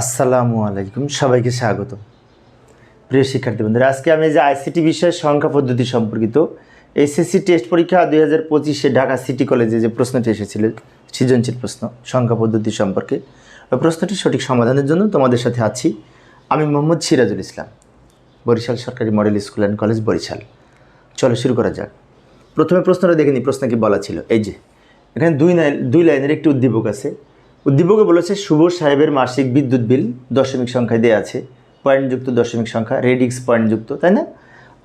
আসসালামু আলাইকুম, সবাইকে স্বাগত। প্রিয় শিক্ষার্থী বন্ধুরা আজকে আমি যে আইসিটি বিষয়ের সংখ্যা পদ্ধতি সম্পর্কিত এসএসসি টেস্ট পরীক্ষা দুই হাজার পঁচিশে ঢাকা সিটি কলেজে যে প্রশ্নটি এসেছিল, সৃজনশীল প্রশ্ন, সংখ্যা পদ্ধতি সম্পর্কে। ওই প্রশ্নটির সঠিক সমাধানের জন্য তোমাদের সাথে আছি আমি মোহাম্মদ সিরাজুল ইসলাম, বরিশাল সরকারি model school and college Barishal. চলো শুরু করা যাক। প্রথমে প্রশ্নটা দেখে নিই, প্রশ্ন কি বলা ছিল? এই যে, এখানে দুই দুই লাইনের একটি উদ্দীপক আছে। উদ্দীপকে বলেছে, শুভ সাহেবের মাসিক বিদ্যুৎ বিল দশমিক সংখ্যায় দেওয়া আছে। পয়েন্টযুক্ত দশমিক সংখ্যা রেডিক্স পয়েন্টযুক্ত, তাই না?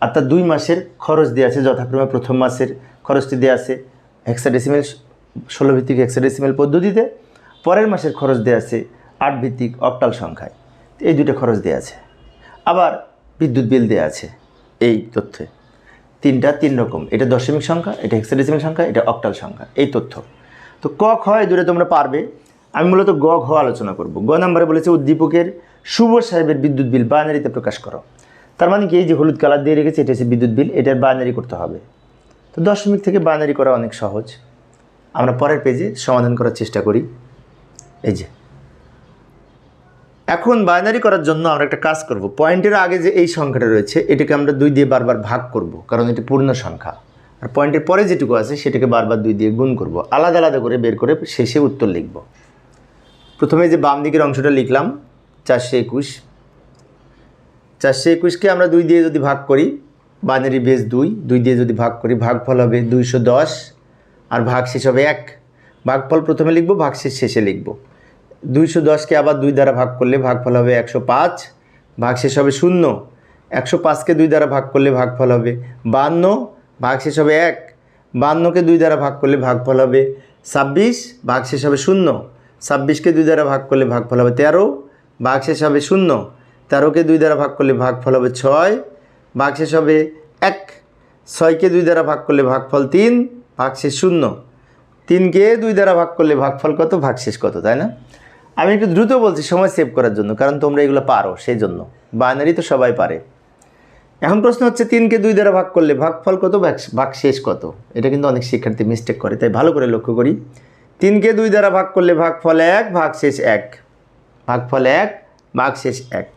আর তার দুই মাসের খরচ দেওয়া আছে, যথাক্রমে প্রথম মাসের খরচটি দেওয়া আছে হেক্সাডেসিমেল ষোলো ভিত্তিক হেক্সাডেসিমেল পদ্ধতিতে। পরের মাসের খরচ দেওয়া আছে আট ভিত্তিক অক্টাল সংখ্যায়। এই দুটো খরচ দেওয়া আছে। আবার বিদ্যুৎ বিল দেওয়া আছে এই তথ্যে। তিনটা তিন রকম, এটা দশমিক সংখ্যা, এটা হেক্সাডেসিমেল সংখ্যা, এটা অক্টাল সংখ্যা, এই তথ্য। তো ক, খ এই দূরে তোমরা পারবে। আমি মূলত গ, ঘ আলোচনা করব। গ নাম্বারে বলেছে উদ্দীপকের শুভ সাহেবের বিদ্যুৎ বিল বাইনারিতে প্রকাশ করো। তার মানে কি? এই যে হলুদ কালার দিয়ে রেখেছে, এটা হচ্ছে বিদ্যুৎ বিল, এটার বাইনারি করতে হবে। তো দশমিক থেকে বাইনারি করা অনেক সহজ। আমরা পরের পেজে সমাধান করার চেষ্টা করি। এই যে। এখন বাইনারি করার জন্য আমরা একটা কাজ করব। পয়েন্টের আগে যে এই সংখ্যাটা রয়েছে, এটাকে আমরা দুই দিয়ে বারবার ভাগ করব, কারণ এটি পূর্ণ সংখ্যা। আর পয়েন্টের পরে যেটুকু আছে, সেটাকে বারবার দুই দিয়ে গুণ করব। আলাদা আলাদা করে বের করে শেষে উত্তর লিখব। প্রথমে যে বাম দিকের অংশটা লিখলাম, চারশো একুশ। চারশো একুশকে আমরা দুই দিয়ে যদি ভাগ করি বাইনারি বেস দুই দুই দিয়ে যদি ভাগ করি, ভাগফল হবে দুইশো দশ, আর ভাগ শেষ হবে এক। ভাগফল প্রথমে লিখব ভাগ শেষ শেষে লিখব। দুইশো দশকে আবার দুই দ্বারা ভাগ করলে ভাগফল হবে একশো পাঁচ ভাগ শেষ হবে শূন্য। একশো পাঁচকে দুই দ্বারা ভাগ করলে ভাগফল হবে বান্ন ভাগ শেষ হবে এক। বান্নকে দুই দ্বারা ভাগ করলে ভাগফল হবে ছাব্বিশ ভাগ শেষ হবে শূন্য। ছাব্বিশকে দুই দ্বারা ভাগ করলে ভাগফল হবে তেরো, ভাগ শেষ হবে শূন্য। তেরোকে দুই দ্বারা ভাগ করলে ভাগফল হবে ছয়, ভাগ শেষ হবে এক। ছয়কে দুই দ্বারা ভাগ করলে ভাগফল তিন, ভাগ শেষ শূন্য। তিনকে দুই দ্বারা ভাগ করলে ভাগফল কত? ভাগ শেষ কত, তাই না? আমি একটু দ্রুত বলছি সময় সেভ করার জন্য, কারণ তোমরা এগুলো পারো সেই জন্য বাইনারি তো সবাই পারে। এখন প্রশ্ন হচ্ছে, তিনকে দুই দ্বারা ভাগ করলে ভাগফল কত? ভাগ ভাগ শেষ কত? এটা কিন্তু অনেক শিক্ষার্থী মিস্টেক করে, তাই ভালো করে লক্ষ্য করি। তিনকে দুই দ্বারা ভাগ করলে ভাগফল এক ভাগ শেষ এক। ভাগফল এক ভাগ শেষ এক।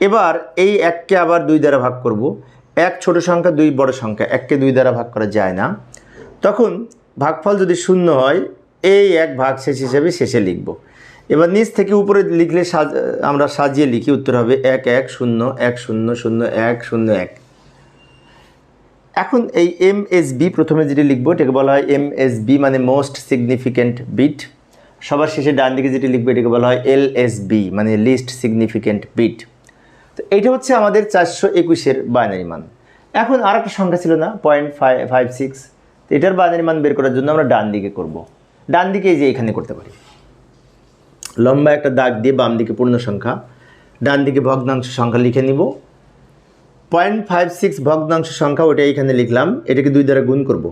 এবার এই এককে আবার দুই দ্বারা ভাগ করব। এক ছোট সংখ্যা, দুই বড় সংখ্যা, এককে দুই দ্বারা ভাগ করা যায় না। তখন ভাগফল যদি শূন্য হয়, এই এক ভাগ শেষ হিসেবে শেষে লিখব। এবার নিচ থেকে উপরে লিখলে সাজ আমরা সাজিয়ে লিখি, উত্তর হবে এক এক, শূন্য এক, শূন্য শূন্য, এক শূন্য, এক। এখন এই এম এস বি প্রথমে যেটি লিখব, এটাকে বলা হয় এম এস বি মানে মোস্ট সিগনিফিকেন্ট বিট সবার শেষে ডান দিকে যেটি লিখব, এটাকে বলা হয় এল এস বি মানে লিস্ট সিগনিফিকেন্ট বিট তো এইটা হচ্ছে আমাদের চারশো একুশের বাইনারি মান। এখন আর একটা সংখ্যা ছিল না পয়েন্ট ফাইভ সিক্স তো এটার বাইনারি মান বের করার জন্য আমরা ডান দিকে করব। ডান দিকে যে এখানে করতে পারি। লম্বা একটা দাগ দিয়ে বাম দিকে পূর্ণ সংখ্যা, ডান দিকে ভগ্নাংশ সংখ্যা লিখে নিব। পয়েন্ট ফাইভ সিক্স ভগ্নাংশ সংখ্যা ওটা এখানে লিখলাম, এটাকে দুই দ্বারা গুণ করব।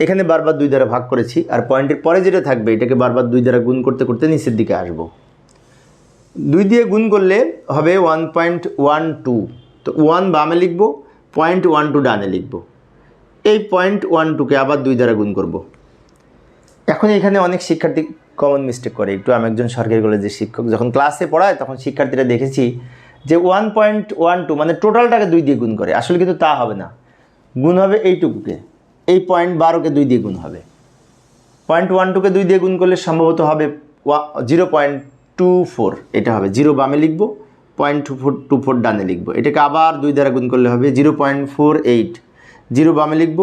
এখানে বারবার দুই দ্বারা ভাগ করেছি, আর পয়েন্টের পরে যেটা থাকবে, এটাকে বারবার দুই দ্বারা গুণ করতে করতে নিচের দিকে আসব। দুই দিয়ে গুণ করলে হবে ওয়ান পয়েন্ট ওয়ান টু। তো ওয়ান বামে লিখব, পয়েন্ট ওয়ান টু ডানে লিখব। এই পয়েন্ট ওয়ান টুকে আবার দুই দ্বারা গুণ করব। এখন এখানে অনেক শিক্ষার্থী কমন মিস্টেক করে। একটু আমি একজন সরকারি কলেজের শিক্ষক, যখন ক্লাসে পড়ায়, তখন শিক্ষার্থীরা দেখেছি যে ওয়ান পয়েন্ট ওয়ান টু মানে টোটালটাকে দুই দিয়ে গুণ করে। আসলে কিন্তু তা হবে না। গুণ হবে এইটুকুকে। এই পয়েন্ট বারোকে দুই দিয়ে গুণ হবে। পয়েন্ট ওয়ান টুকে দুই দিয়ে গুণ করলে সম্ভবত হবে জিরো পয়েন্ট টু ফোর এটা হবে। জিরো বামে লিখব point two four two four ডানে লিখব। এটাকে আবার দুই দ্বারা গুণ করলে হবে zero point four eight zero বামে লিখব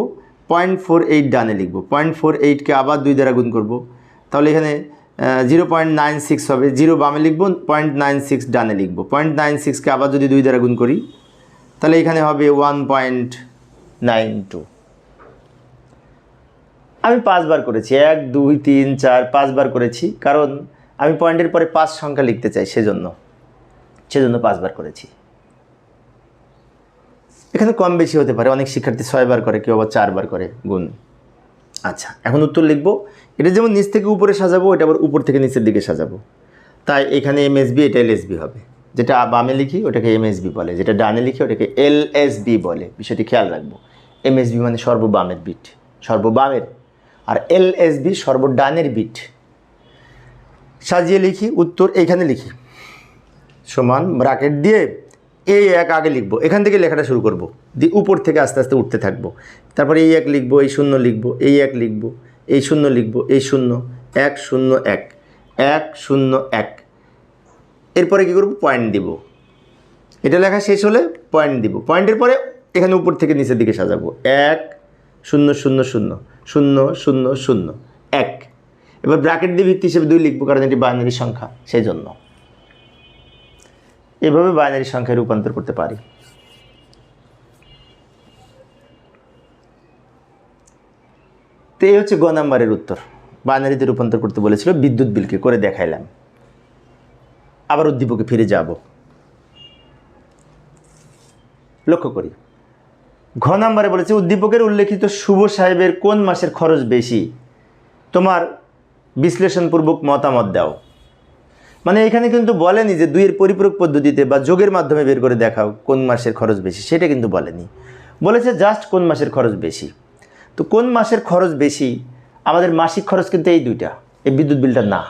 পয়েন্ট ফোর এইট ডানে লিখব। পয়েন্ট ফোর এইটকে আবার দুই দ্বারা গুণ করব। তাহলে এখানে জিরো পয়েন্ট নাইন সিক্স হবে। জিরো বামে লিখব পয়েন্ট নাইন সিক্স ডানে লিখব। পয়েন্ট নাইন সিক্সকে আবার যদি দুই দ্বারা গুণ করি, তাহলে এখানে হবে ওয়ান পয়েন্ট নাইন টু আমি পাঁচবার করেছি। এক, দুই, তিন, চার, পাঁচবার করেছি। কারণ আমি পয়েন্টের পরে পাঁচ সংখ্যা লিখতে চাই, সেজন্য। সেজন্য পাঁচবার করেছি। এখানে কম বেশি হতে পারে। অনেক শিক্ষার্থী ছয়বার করে, কেউ আবার চারবার করে গুণ। আচ্ছা এখন উত্তর লিখব। এটা যেমন নিচ থেকে উপরে সাজাবো, এটা আবার উপর থেকে নিচের দিকে সাজাবো। তাই এখানে এমএসবি এটা এলএসবি হবে। যেটা বামে লিখি, ওটাকে এমএসবি বলে। যেটা ডানে লিখি, ওটাকে এলএসবি বলে। বিষয়টি খেয়াল রাখব। এমএসবি মানে সর্ববামের বিট, সর্ববামের। আর এল এস এলএসবি সর্বডানের বিট। সাজিয়ে লিখি, উত্তর এইখানে লিখি। সমান, ব্রাকেট দিয়ে এই এক আগে লিখব, এখান থেকে লেখাটা শুরু করব, দিয়ে উপর থেকে আস্তে আস্তে উঠতে থাকব। তারপরে এই এক লিখব, এই শূন্য লিখব, এই এক লিখব, এই শূন্য লিখব, এই শূন্য, এক শূন্য এক এক শূন্য এক। এরপরে কী করব? পয়েন্ট দিব। এটা লেখা শেষ হলে পয়েন্ট দিব। পয়েন্টের পরে এখানে উপর থেকে নিচের দিকে সাজাবো। এক, শূন্য শূন্য শূন্য শূন্য শূন্য শূন্য, এক। এবার ব্র্যাকেট দিয়ে ভিত্তি হিসেবে দুই লিখব, কারণ এটি বাইনারি সংখ্যা, সেই জন্য। এভাবে বাইনারি সংখ্যায় রূপান্তর করতে পারি। তো এই হচ্ছে গ নাম্বারের উত্তর। বাইনারিতে রূপান্তর করতে বলেছিল, বিদ্যুৎ বিলকে করে দেখাইলাম। আবার উদ্দীপকে ফিরে যাব। লক্ষ্য করি। ঘ নাম্বারে বলেছে, উদ্দীপকের উল্লেখিত শুভ সাহেবের কোন মাসের খরচ বেশি? তোমার বিশ্লেষণপূর্বক মতামত দাও। মানে এখানে কিন্তু বলেনি যে দুইয়ের পরিপূরক পদ্ধতিতে বা যোগের মাধ্যমে বের করে দেখাও কোন মাসের খরচ বেশি, সেটা কিন্তু বলেনি। বলেছে জাস্ট কোন মাসের খরচ বেশি। তো কোন মাসের খরচ বেশি? আমাদের মাসিক খরচ কিন্তু এই দুইটা, এই বিদ্যুৎ বিলটা না।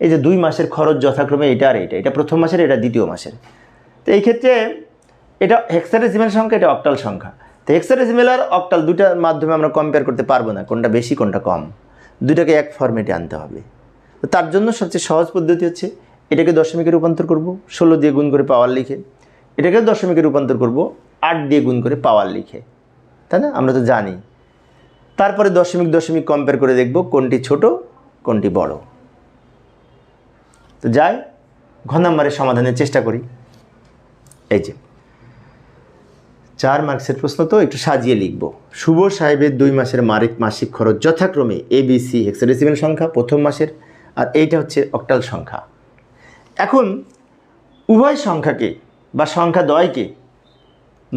এই যে দুই মাসের খরচ যথাক্রমে এটা আর এটা এটা প্রথম মাসের, এটা দ্বিতীয় মাসের। তো এই ক্ষেত্রে এটা হেক্সাডেসিমেল সংখ্যা, এটা অক্টাল সংখ্যা। তো হেক্সাডেসিমেল আর অক্টাল দুটার মাধ্যমে আমরা কম্পেয়ার করতে পারব না কোনটা বেশি, কোনটা কম। দুটাকে এক ফর্মেটে আনতে হবে। তো তার জন্য সবচেয়ে সহজ পদ্ধতি হচ্ছে এটাকে দশমিকে রূপান্তর করব, ষোলো দিয়ে গুণ করে পাওয়ার লিখে। এটাকে দশমিকে রূপান্তর করব, আট দিয়ে গুণ করে পাওয়ার লিখে। তাই না? আমরা তো জানি। তারপরে দশমিক দশমিক কম্পেয়ার করে দেখব কোনটি ছোট, কোনটি বড়। তো যাই ঘ নাম্বারের সমাধানের চেষ্টা করি। এই যে, চার মার্কসের প্রশ্ন তো একটু সাজিয়ে লিখব। শুভ সাহেবের দুই মাসের মারিক মাসিক খরচ যথাক্রমে এ বি সি হেক্সাডেসিমেল সংখ্যা প্রথম মাসের, আর এইটা হচ্ছে অক্টাল সংখ্যা। এখন উভয় সংখ্যাকে বা সংখ্যা দয়কে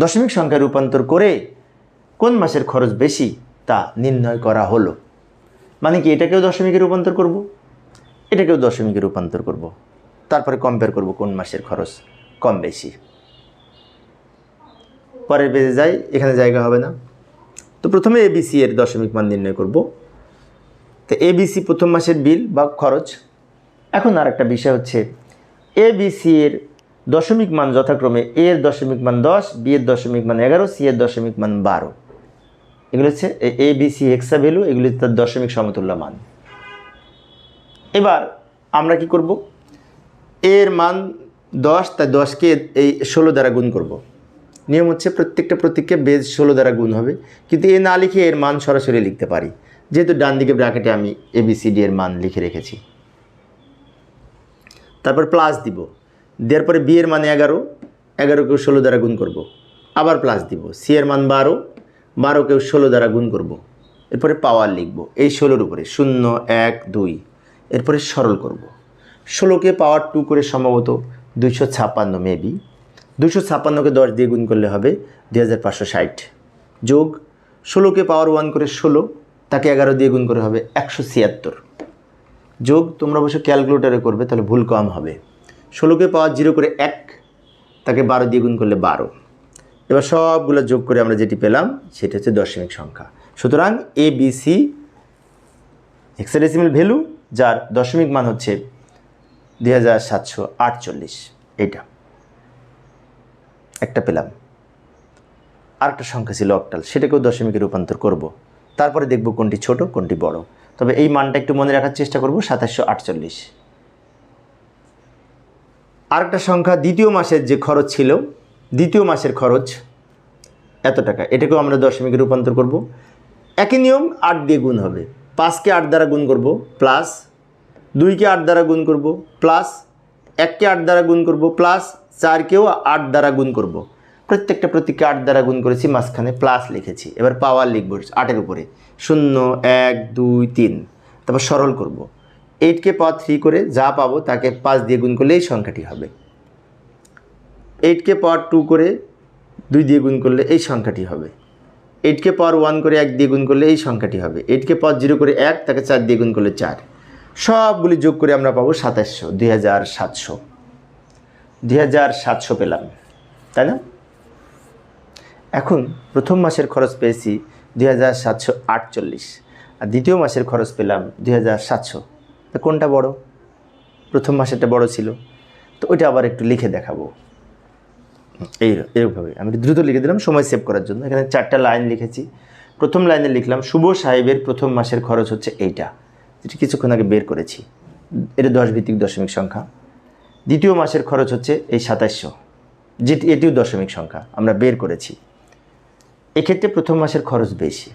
দশমিক সংখ্যা রূপান্তর করে কোন মাসের খরচ বেশি তা নির্ণয় করা হলো। মানে কি এটাকেও দশমিকে রূপান্তর করব? এটাকেও দশমিকে রূপান্তর করব। তারপরে কম্পেয়ার করব কোন মাসের খরচ কম বেশি। পরের পেজে যাই, এখানে জায়গা হবে না। তো প্রথমে এবিসি এর দশমিক মান নির্ণয় করব। তো এবিসি প্রথম মাসের বিল বা খরচ। এখন আর একটা বিষয় হচ্ছে এবিসি এর দশমিক মান যথাক্রমে এ এর দশমিক মান দশ বি এর দশমিক মান এগারো সি এর দশমিক মান বারো। এগুলো হচ্ছে A B C hexa value এগুলি তার দশমিক সমতুল্য মান। এবার আমরা কি করব? এর মান দশ, তাই দশকে এই ষোলো দ্বারা গুণ করব। নিয়ম হচ্ছে প্রত্যেকটা প্রতীককে বেজ ষোলো দ্বারা গুণ হবে। কিন্তু এ না লিখে এর মান সরাসরি লিখতে পারি। যেহেতু ডান দিকে ব্র্যাকেটে আমি এবিসিডি এর মান লিখে রেখেছি। তারপর প্লাস দিব। দেওয়ার পরে বি এর মানে এগারো, এগারোকেও ষোলো দ্বারা গুণ করব। আবার প্লাস দিব। সি এর মান বারো, বারোকেও ষোলো দ্বারা গুণ করব। এরপরে পাওয়ার লিখব। এই ষোলোর উপরে শূন্য, এক, দুই। এরপরে সরল করব। ষোলোকে পাওয়ার টু করে সম্ভবত দুইশো ছাপ্পান্ন মেবি দুশো ছাপ্পান্নকে দশ দিয়ে গুণ করলে হবে দুই হাজার পাঁচশো ষাট। যোগ, ষোলোকে পাওয়ার ওয়ান করে ষোলো, তাকে এগারো দিয়ে গুণ করে হবে একশো ছিয়াত্তর। যোগ তোমরা অবশ্য ক্যালকুলেটারে করবে, তাহলে ভুল কম হবে। ষোলোকে পাওয়ার জিরো করে এক, তাকে বারো দিয়ে গুণ করলে বারো। এবার সবগুলো যোগ করে আমরা যেটি পেলাম, সেটা হচ্ছে দশমিক সংখ্যা। সুতরাং A B C hexadecimal value যার দশমিক মান হচ্ছে দুই হাজার সাতশো আটচল্লিশ। এইটা একটা পেলাম। আরেকটা সংখ্যা ছিল অক্টাল, সেটাকেও দশমিকে রূপান্তর করব। তারপরে দেখব কোনটি ছোট, কোনটি বড়। তবে এই মানটা একটু মনে রাখার চেষ্টা করব, সাতাশশো আটচল্লিশ। আরেকটা সংখ্যা, দ্বিতীয় মাসের যে খরচ ছিল, দ্বিতীয় মাসের খরচ এত টাকা, এটাকেও আমরা দশমিকে রূপান্তর করব। একই নিয়ম আট দিয়ে গুণ হবে, পাঁচকে আট দ্বারা গুণ করব, প্লাস দুইকে আট দ্বারা গুণ করব, প্লাস এককে আট দ্বারা গুণ করব, প্লাস চারকেও আট দ্বারা গুণ করব। প্রত্যেকটা প্রতীককে আট দ্বারা গুণ করেছি, মাঝখানে প্লাস লিখেছি। এবার পাওয়ার লিখব আটের উপরে। শূন্য, এক, দুই, তিন। তারপর সরল করব। এইটকে পাওয়ার থ্রি করে যা পাবো তাকে পাঁচ দিয়ে গুণ করলে এই সংখ্যাটি হবে। এইটকে পাওয়ার টু করে দুই দিয়ে গুণ করলে এই সংখ্যাটি হবে। এইটকে পাওয়ার ওয়ান করে এক দিয়ে গুণ করলে এই সংখ্যাটি হবে। এইটকে পাওয়ার জিরো করে এক, তাকে চার দিয়ে গুণ করলে চার। সবগুলি যোগ করে আমরা পাবো সাতাশশো, দুই হাজার সাতশো। দুই হাজার সাতশো পেলাম। তাই না? এখন প্রথম মাসের খরচ পেয়েছি দুই হাজার সাতশো আটচল্লিশ। আর দ্বিতীয় মাসের খরচ পেলাম দুই হাজার সাতশো। তা কোনটা বড়? প্রথম মাসেরটা বড় ছিল। তো ওইটা আবার একটু লিখে দেখাবো। এই, এইভাবে। আমি দ্রুত লিখে দিলাম সময় সেভ করার জন্য। এখানে চারটা লাইন লিখেছি। প্রথম লাইনে লিখলাম, শুভ সাহেবের প্রথম মাসের খরচ হচ্ছে এইটা। যেটা কিছুক্ষণ আগে বের করেছি। এটা দশ ভিত্তিক দশমিক সংখ্যা। দ্বিতীয় মাসের খরচ হচ্ছে এই সাতাশশো যেটি, এটিও দশমিক সংখ্যা। আমরা বের করেছি। এক্ষেত্রে প্রথম মাসের খরচ বেশি।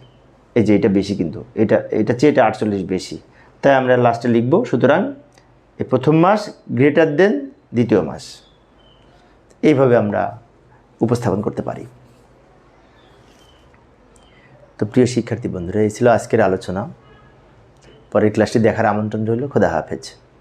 এই যে এটা বেশি কিন্তু। এটা এটা চেয়ে এটা আটচল্লিশ বেশি। তাই আমরা লাস্টে লিখব, সুতরাং এই প্রথম মাস গ্রেটার দেন দ্বিতীয় মাস। এইভাবে আমরা উপস্থাপন করতে পারি। তো প্রিয় শিক্ষার্থী বন্ধুরা, এই ছিল আজকের আলোচনা। পরের ক্লাসটি দেখার আমন্ত্রণ রইল। খোদা হাফেজ।